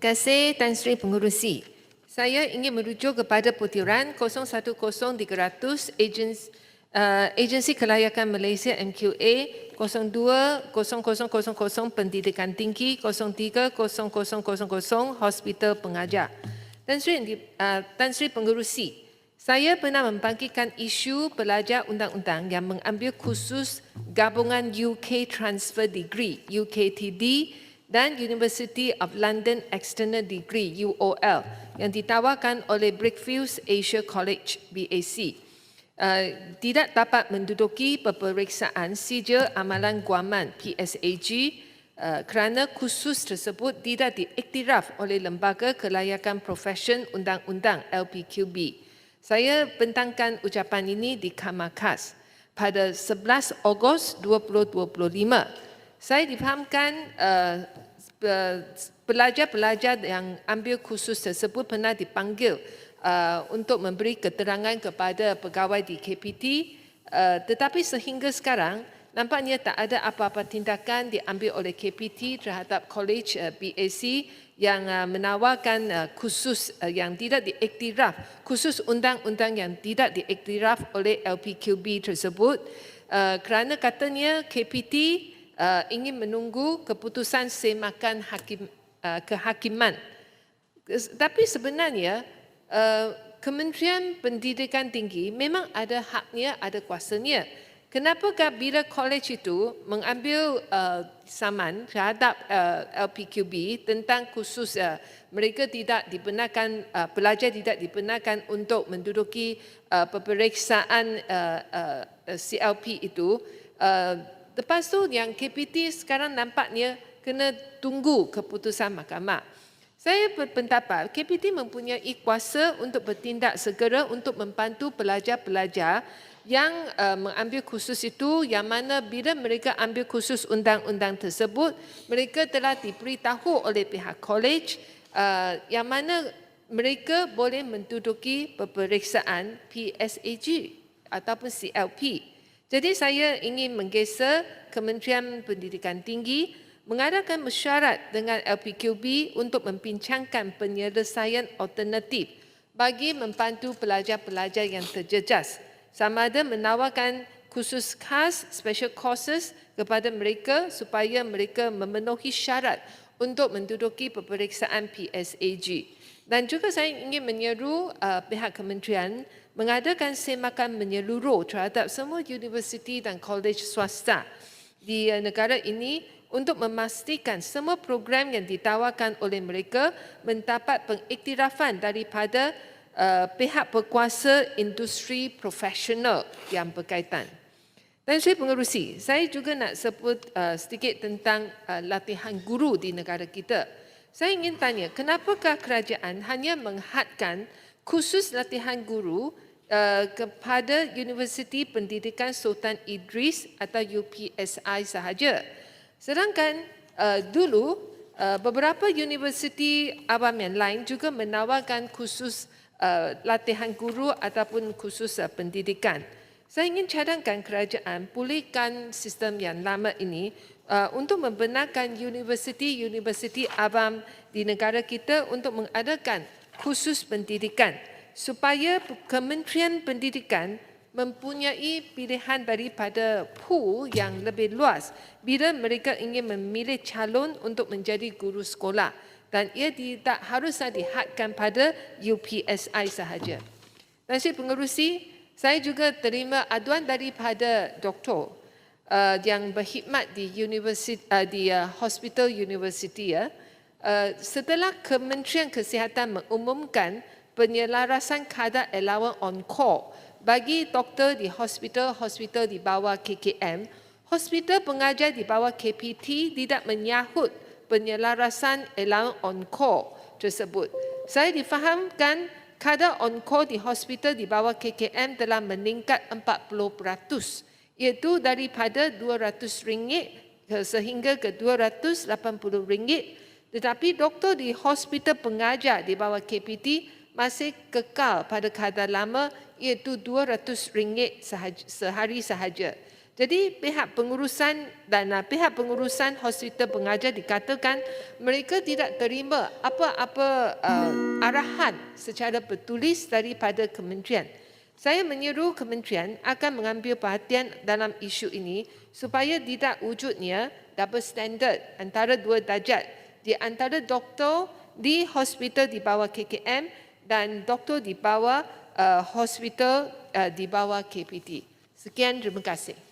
Terima kasih Tan Sri Pengurusi. Saya ingin merujuk kepada putiran 010300 Agents, uh, Agensi Kelayakan Malaysia MQA 02 0000 Pendidikan Tinggi 03 0000 Hospital Pengajar. Tan Sri, uh, Tan Sri Pengurusi, saya pernah membangkitkan isu pelajar undang-undang yang mengambil khusus gabungan UK Transfer Degree UKTD dan University of London External Degree UOL yang ditawarkan oleh Brickfields Asia College BAC. Uh, tidak dapat menduduki peperiksaan sijil amalan guaman PSAG uh, kerana khusus tersebut tidak diiktiraf oleh Lembaga Kelayakan Profesion Undang-Undang LPQB. Saya bentangkan ucapan ini di Kamakas pada 11 Ogos 2025 saya difahamkan uh, pelajar-pelajar yang ambil khusus tersebut pernah dipanggil uh, untuk memberi keterangan kepada pegawai di KPT uh, tetapi sehingga sekarang nampaknya tak ada apa-apa tindakan diambil oleh KPT terhadap College uh, BAC yang uh, menawarkan uh, khusus uh, yang tidak diiktiraf khusus undang-undang yang tidak diiktiraf oleh LPQB tersebut. Uh, kerana katanya KPT uh, ingin menunggu keputusan semakan hakim uh, kehakiman. Tapi sebenarnya uh, Kementerian Pendidikan Tinggi memang ada haknya, ada kuasanya. Kenapakah bila college itu mengambil uh, saman terhadap uh, LPQB tentang khusus uh, mereka tidak dibenarkan, uh, pelajar tidak dibenarkan untuk menduduki uh, peperiksaan uh, uh, CLP itu, uh, Lepas tu yang KPT sekarang nampaknya kena tunggu keputusan mahkamah. Saya berpendapat KPT mempunyai kuasa untuk bertindak segera untuk membantu pelajar-pelajar yang uh, mengambil khusus itu yang mana bila mereka ambil khusus undang-undang tersebut mereka telah diberitahu oleh pihak college uh, yang mana mereka boleh menduduki peperiksaan PSAG ataupun CLP. Jadi saya ingin menggeser Kementerian Pendidikan Tinggi mengadakan mesyuarat dengan LPQB untuk membincangkan penyelesaian alternatif bagi membantu pelajar-pelajar yang terjejas. Sama ada menawarkan khusus khas special courses kepada mereka supaya mereka memenuhi syarat untuk menduduki peperiksaan PSAG. Dan juga saya ingin menyeru uh, pihak kementerian mengadakan semakan menyeluruh terhadap semua universiti dan kolej swasta di uh, negara ini untuk memastikan semua program yang ditawarkan oleh mereka mendapat pengiktirafan daripada uh, pihak berkuasa industri profesional yang berkaitan. Dan saya pengerusi, saya juga nak sebut uh, sedikit tentang uh, latihan guru di negara kita. Saya ingin tanya, kenapakah kerajaan hanya menghadkan khusus latihan guru uh, kepada Universiti Pendidikan Sultan Idris atau UPSI sahaja? Sedangkan uh, dulu uh, beberapa universiti awam yang lain juga menawarkan khusus uh, latihan guru ataupun khusus uh, pendidikan. Saya ingin cadangkan kerajaan pulihkan sistem yang lama ini Uh, untuk membenarkan universiti-universiti awam di negara kita untuk mengadakan khusus pendidikan supaya Kementerian Pendidikan mempunyai pilihan daripada pool yang lebih luas bila mereka ingin memilih calon untuk menjadi guru sekolah dan ia tidak haruslah dihadkan pada UPSI sahaja. Dan saya pengerusi, saya juga terima aduan daripada doktor uh, yang berkhidmat di universiti uh, di uh, hospital university ya uh, setelah Kementerian Kesihatan mengumumkan penyelarasan kadar allowance on call bagi doktor di hospital-hospital di bawah KKM, hospital pengajar di bawah KPT tidak menyahut penyelarasan allowance on call tersebut. Saya difahamkan kadar on call di hospital di bawah KKM telah meningkat 40% iaitu daripada RM200 sehingga ke RM280 tetapi doktor di hospital pengajar di bawah KPT masih kekal pada kadar lama iaitu RM200 sehari sahaja. Jadi pihak pengurusan dan uh, pihak pengurusan hospital pengajar dikatakan mereka tidak terima apa-apa uh, arahan secara bertulis daripada kementerian. Saya menyeru kementerian akan mengambil perhatian dalam isu ini supaya tidak wujudnya double standard antara dua darjat di antara doktor di hospital di bawah KKM dan doktor di bawah uh, hospital uh, di bawah KPT. Sekian, terima kasih.